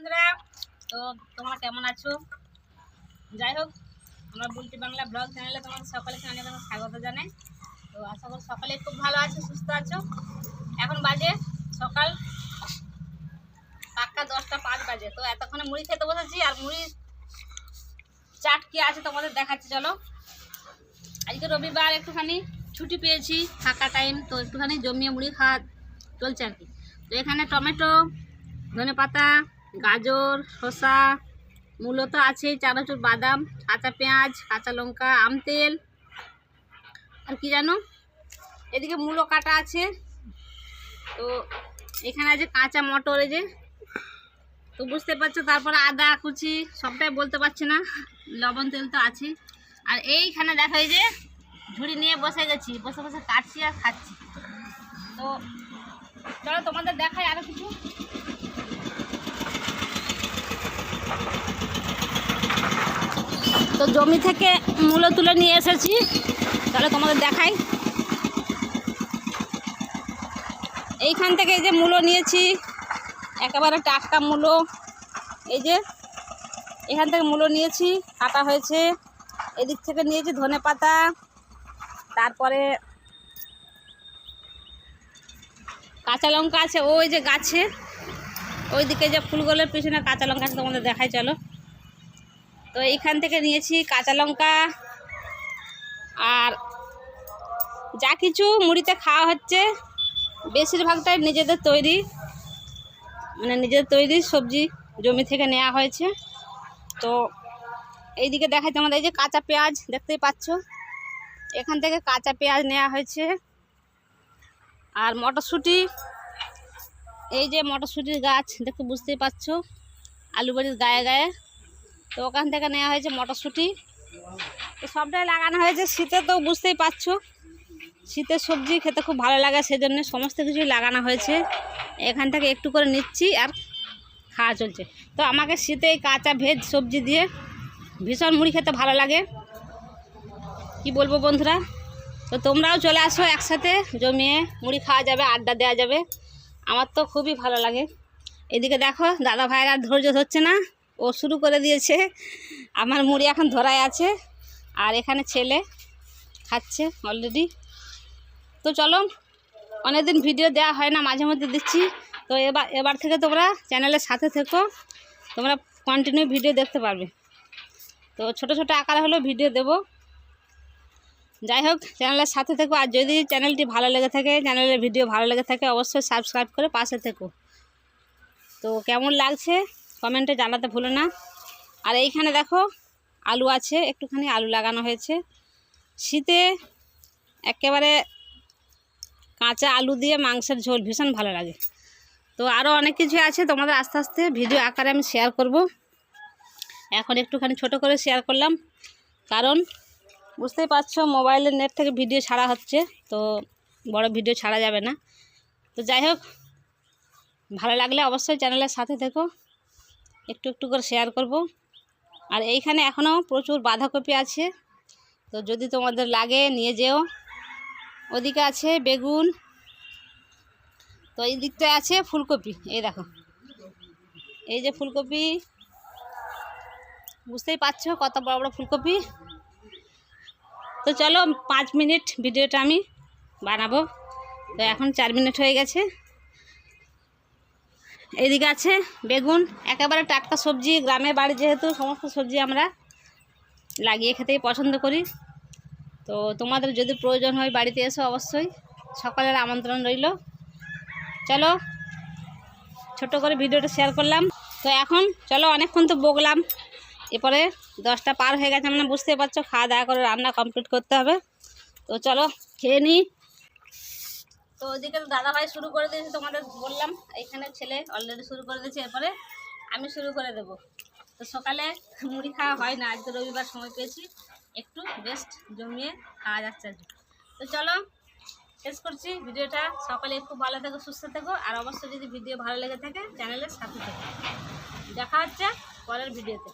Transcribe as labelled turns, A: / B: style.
A: বন্ধুরা, তো তোমরা কেমন আছো? যাই হোক, আমরা বুলটি বাংলা ব্লগ চ্যানেলে তোমাদের সকলকে অনেক অনেক স্বাগত জানাই। তো আশা করি সকালে খুব ভালো আছো, সুস্থ আছো। এখন বাজে সকাল পাক্কা দশটা পাঁচ বাজে। তো এতক্ষণে মুড়ি খেতে বসেছি আর মুড়ি চাট কি আছে তোমাদের দেখাচ্ছি, চলো। আজকে রবিবার, একটুখানি ছুটি পেয়েছি ফাঁকা টাইম তো একটুখানি জমিয়ে মুড়ি খাওয়া চলছে আর কি। তো এখানে টমেটো ধনে পাতা গাজর, শসা, মূলত আছে চানাচুর বাদাম, কাঁচা পেঁয়াজ, কাঁচা লঙ্কা, আম তেল। আর কি জানো? এদিকে মূলো কাটা আছে। তো এখানে আছে কাঁচা মটর এই যে। তো বুঝতে পারছ, তারপরে আদা, কুচি, সবটাই বলতে পারছি না। লবণ তেল তো আছে। আর এইখানে দেখো যে, ঝুড়ি নিয়ে বসে গেছি। বসে বসে কাটছি আর খাচ্ছি। তো চলো তোমাদের দেখায় আরও কিছু। তো জমি থেকে মূলো তুলে নিয়ে এসেছি। তাহলে তোমাদের দেখাই। এইখান থেকে এই যে মূলো নিয়েছি, একেবারে টাটকা মূলো এই যে এখান থেকে মূলো নিয়েছি, কাটা হয়েছে। এদিক থেকে নিয়েছি ধনে পাতা। তারপরে কাঁচা লঙ্কা আছে, ওই যে গাছে। ওইদিকে যে ফুলগুলোর পিছনে কাঁচা লঙ্কা আছে তোমাদের দেখাই, চলো। তো এইখান থেকে নিয়েছি কাঁচা লঙ্কা আর যা কিছু মুড়িতে খাওয়া হচ্ছে, বেশিরভাগটাই নিজেদের তৈরি মানে নিজেদের তৈরি সবজি জমি থেকে নেওয়া হয়েছে। তো এইদিকে দেখাই তোমাদের, এই যে কাঁচা পেঁয়াজ দেখতেই পাচ্ছ, এখান থেকে কাঁচা পেঁয়াজ নেওয়া হয়েছে। আর মটরশুঁটি এই যে মটরশুঁটির গাছ দেখতে বুঝতেই পারছ, আলু বাড়ির গায়ে গায়ে। তো ওখান থেকে নেওয়া হয়েছে মটরশুঁটি। তো সবটাই লাগানো হয়েছে, শীতে তো বুঝতেই পারছ। শীতের সবজি খেতে খুব ভালো লাগে, সেজন্য সমস্ত কিছুই লাগানো হয়েছে। এখান থেকে একটু করে নিচ্ছি আর খাওয়া চলছে। তো আমাকে শীতে কাঁচা ভেজ সবজি দিয়ে ভীষণ মুড়ি খেতে ভালো লাগে। কি বলব বন্ধুরা? তো তোমরাও চলে আসো একসাথে, জমিয়ে মুড়ি খাওয়া যাবে, আড্ডা দেওয়া যাবে। আমার তো খুবই ভালো লাগে। এদিকে দেখো, দাদা ভাইয়ের আর ধৈর্য ধরছে না। ও শুরু করে দিয়েছে। আমার মুড়ি এখন ধরায় আছে। আর এখানে ছেলে খাচ্ছে অলরেডি তো চলো, অনেকদিন ভিডিও দেওয়া হয় না, মাঝে মধ্যে দিচ্ছি। তো এবার এবার থেকে তোমরা চ্যানেলের সাথে থেকো। তোমরা কন্টিনিউ ভিডিও দেখতে পারবে। তো ছোট ছোট আকারে হলেও ভিডিও দেবো। যাই হোক চ্যানেলের সাথে থেকো, আর যদি চ্যানেলটি ভালো লেগে থাকে চ্যানেলের ভিডিও ভালো লেগে থাকে, অবশ্যই সাবস্ক্রাইব করে পাশে থেকো। তো কেমন লাগছে? কমেন্টে জানাতে ভুলো না। আর এইখানে দেখো, আলু আছে, একটুখানি আলু লাগানো হয়েছে। শীতে একেবারে কাঁচা আলু দিয়ে মাংসের ঝোল ভীষণ ভালো লাগে। তো আরও অনেক কিছু আছে, তোমাদের আস্তে আস্তে ভিডিও আকারে আমি শেয়ার করব। এখন একটুখানি ছোট করে শেয়ার করলাম, কারণ বুঝতেই পারছ, মোবাইলের নেট থেকে ভিডিও ছাড়া হচ্ছে, তো বড় ভিডিও ছাড়া যাবে না। তো যাই হোক, ভালো লাগলে অবশ্যই চ্যানেলের সাথে থেকো, একটু একটু করে শেয়ার করব। আর এইখানে এখনও প্রচুর বাঁধাকপি আছে, তো যদি তোমাদের লাগে নিয়ে যেও। ওদিকে আছে বেগুন, তো এই দিকটায় আছে ফুলকপি, এই দেখো। এই যে ফুলকপি, বুঝতেই পারছ কত বড় বড় ফুলকপি। তো চলো পাঁচ মিনিট ভিডিওটা আমি বানাবো। তো এখন চার মিনিট হয়ে গেছে। এইদিকে আছে বেগুন, একেবারে টাটকা সবজি। গ্রামের বাড়ি যেহেতু সমস্ত সবজি আমরা লাগিয়ে খেতেই পছন্দ করি। তো তোমাদের যদি প্রয়োজন হয় বাড়িতে এসো অবশ্যই। সকালের আমন্ত্রণ রইল। চলো ছোট করে ভিডিওটা শেয়ার করলাম। তো এখন চলো অনেকক্ষণ তো বকলাম। এরপরে দশটা পার হয়ে গেছে মানে বুঝতে পারছ, খাওয়া দাওয়া করে রান্না কমপ্লিট করতে হবে। তো চলো, খেয়ে নিই তো ওইদিকে তো দাদাভাই শুরু করে দিয়েছে, তোমাদের বললাম, এইখানে ছেলে অলরেডি শুরু করে দিয়েছে, এরপরে আমি শুরু করে দেব। তো সকালে মুড়ি খাওয়া হয় না, আজকে রবিবার সময় পেয়েছি, একটু বেস্ট জমিয়ে খাওয়া যাচ্ছে আর তো চলো, শেষ করছি ভিডিওটা। সকালে একটু ভালো থেকো, সুস্থ থেকো, আর অবশ্যই যদি ভিডিও ভালো লেগে থাকে চ্যানেলের সাথে থেকো। দেখা হচ্ছে পরের ভিডিওতে।